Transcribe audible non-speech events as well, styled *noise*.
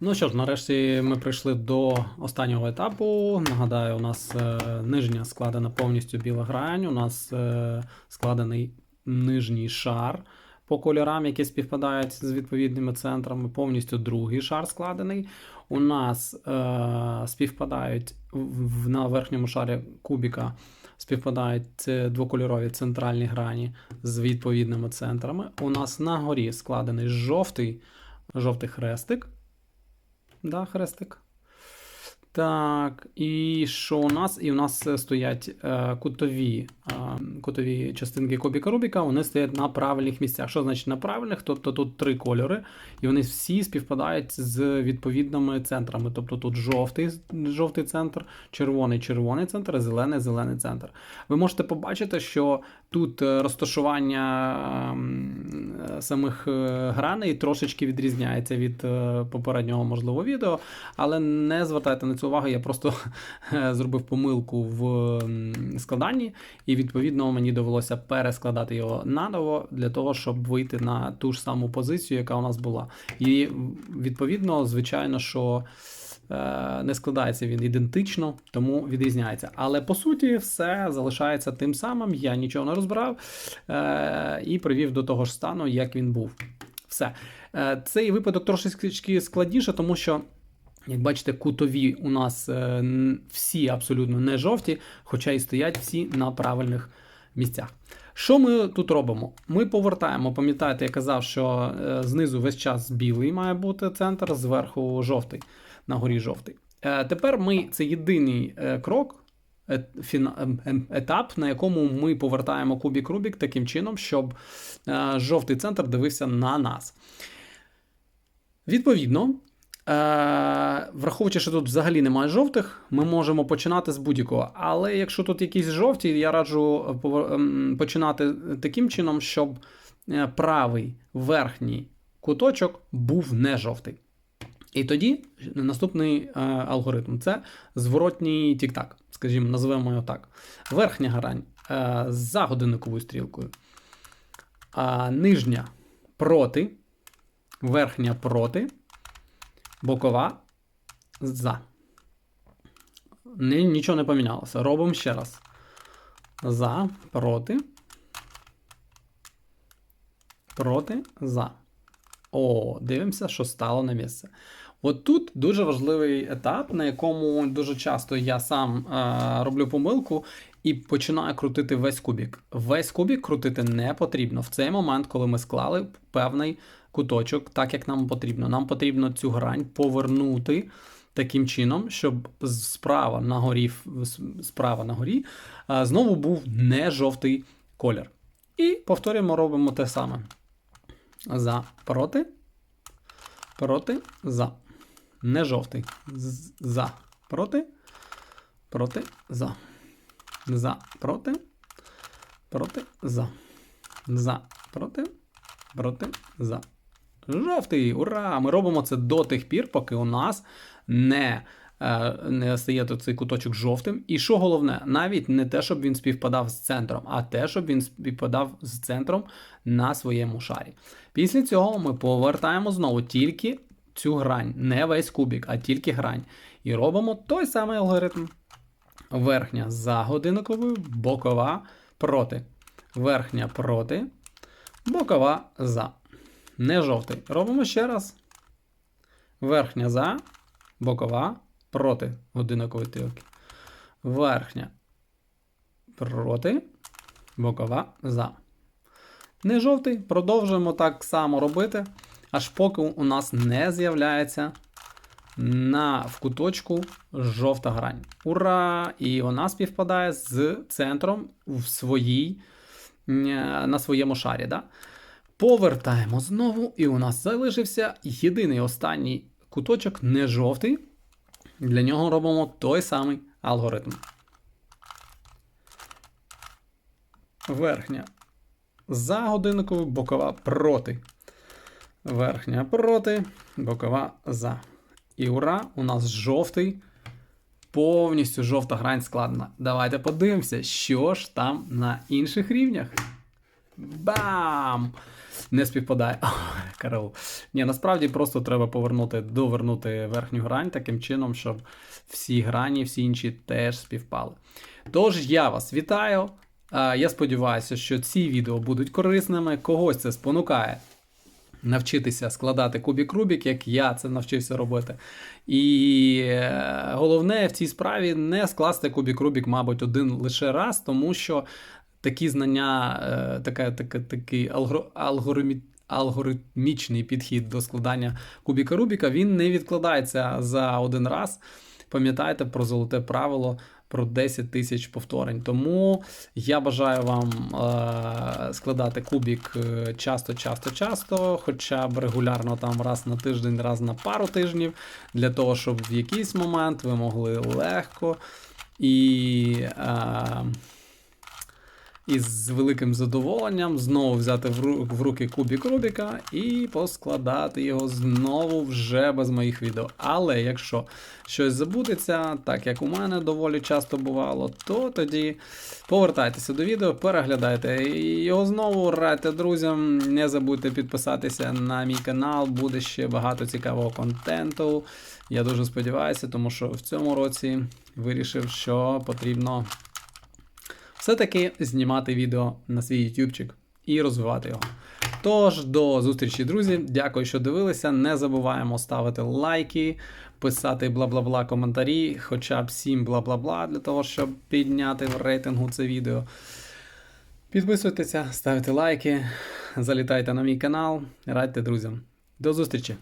Ну що ж, нарешті ми прийшли до останнього етапу. Нагадаю, у нас е, нижня складена повністю біла грань, у нас е, складений нижній шар по кольорам, які співпадають з відповідними центрами. Повністю другий шар складений. У нас е, співпадають на верхньому шарі кубіка. Співпадають двокольорові центральні грані з відповідними центрами. У нас на горі складений жовтий, жовтий хрестик. Да, хрестик. Так, і що у нас? І у нас е, стоять е, кутові, е, кутові частинки кубіка Рубіка, вони стоять на правильних місцях. Що значить на правильних? Тобто тут три кольори, і вони всі співпадають з відповідними центрами. Тобто тут жовтий, жовтий центр, червоний червоний центр, зелений зелений центр. Ви можете побачити, що тут е, розташування е, самих е, граней трошечки відрізняється від е, попереднього можливо відео, але не звертайте на це увагу, я просто *laughs* зробив помилку в складанні, і відповідно мені довелося перескладати його наново для того, щоб вийти на ту ж саму позицію, яка у нас була. І відповідно, звичайно, що. е, Не складається він ідентично, тому відрізняється. Але по суті, все залишається тим самим. Я нічого не розбирав е, і привів до того ж стану, як він був. Все. Е, Цей випадок трошечки складніше, тому що. Як бачите, кутові у нас е, всі абсолютно не жовті, хоча і стоять всі на правильних місцях. Що ми тут робимо? Ми повертаємо, пам'ятаєте, я казав, що е, знизу весь час білий має бути центр, зверху жовтий, на горі жовтий. Е, Тепер ми це єдиний крок, ем- ем- етап, на якому ми повертаємо кубік Рубік таким чином, щоб жовтий центр дивився на нас. Відповідно, враховуючи, що тут взагалі немає жовтих, ми можемо починати з будь-якого. Але якщо тут якісь жовті, я раджу е, ем, починати таким чином, щоб е, правий верхній куточок був не жовтий. І тоді наступний е, алгоритм це зворотній тік-так, скажімо, називаємо його так. Верхня грань е, за годинниковою стрілкою, нижня проти, верхня проти, бокова за. Нічого не помінялося. Робимо ще раз. За, проти. Проти, за. О, дивимося, що стало на місце. От тут дуже важливий етап, на якому дуже часто я сам е, роблю помилку і починаю крутити весь кубік. Весь кубік крутити не потрібно. В цей момент, коли ми склали певний куточок, так як нам потрібно. Нам потрібно цю грань повернути таким чином, щоб справа на горі, справа на горі е, знову був не жовтий колір. І повторюємо, робимо те саме. За, проти, проти, за. Не жовтий. З- За, проти, проти, за. За, проти, проти, за. За, проти, проти, за. Жовтий, ура! Ми робимо це до тих пір, поки у нас не, не стає тут цей куточок жовтим. І що головне, навіть не те, щоб він співпадав з центром, а те, щоб він співпадав з центром на своєму шарі. Після цього ми повертаємо знову тільки цю грань, не весь кубік, а тільки грань. І робимо той самий алгоритм. Верхня за годинниковою, бокова проти. Верхня проти, бокова за. Не жовтий. Робимо ще раз. Верхня за, бокова проти годинникової стрілки. Верхня проти, бокова за. Не жовтий. Продовжуємо так само робити, аж поки у нас не з'являється на в куточку жовта грань. Ура! І вона співпадає з центром в своїй, на своєму шарі. Да? Повертаємо знову, і у нас залишився єдиний останній куточок, не жовтий. Для нього робимо той самий алгоритм. Верхня за годинниковою, бокова проти. Верхня проти, бокова за. І ура, у нас жовтий. Повністю жовта грань складена. Давайте подивимося, що ж там на інших рівнях. Бам! Не співпадає. *laughs* Караул. Ні, насправді просто треба повернути, довернути верхню грань таким чином, щоб всі грані, всі інші теж співпали. Тож я вас вітаю. Я сподіваюся, що ці відео будуть корисними. Когось це спонукає навчитися складати кубік Рубік, як я це навчився робити. І е, головне в цій справі не скласти кубік Рубік, мабуть, один лише раз, тому що такі знання, е, така, така, такий алгор- алгоритмі- алгоритмічний підхід до складання кубіка Рубіка, він не відкладається за один раз. Пам'ятайте про золоте правило про 10 тисяч повторень. Тому я бажаю вам е- складати кубік е, часто, часто, часто, хоча б регулярно там раз на тиждень, раз на пару тижнів, для того, щоб в якийсь момент ви могли легко і. Е- і з великим задоволенням знову взяти в руки кубік Рубіка і поскладати його знову вже без моїх відео. Але якщо щось забудеться, так як у мене доволі часто бувало, то тоді повертайтеся до відео, переглядайте його знову, радьте друзям. Не забудьте підписатися на мій канал, буде ще багато цікавого контенту. Я дуже сподіваюся, тому що в цьому році вирішив, що потрібно все-таки знімати відео на свій ютубчик і розвивати його. Тож, до зустрічі, друзі. Дякую, що дивилися. Не забуваємо ставити лайки, писати бла-бла-бла коментарі, хоча б 7 бла-бла-бла, для того, щоб підняти в рейтингу це відео. Підписуйтеся, ставте лайки, залітайте на мій канал, радьте друзям. До зустрічі!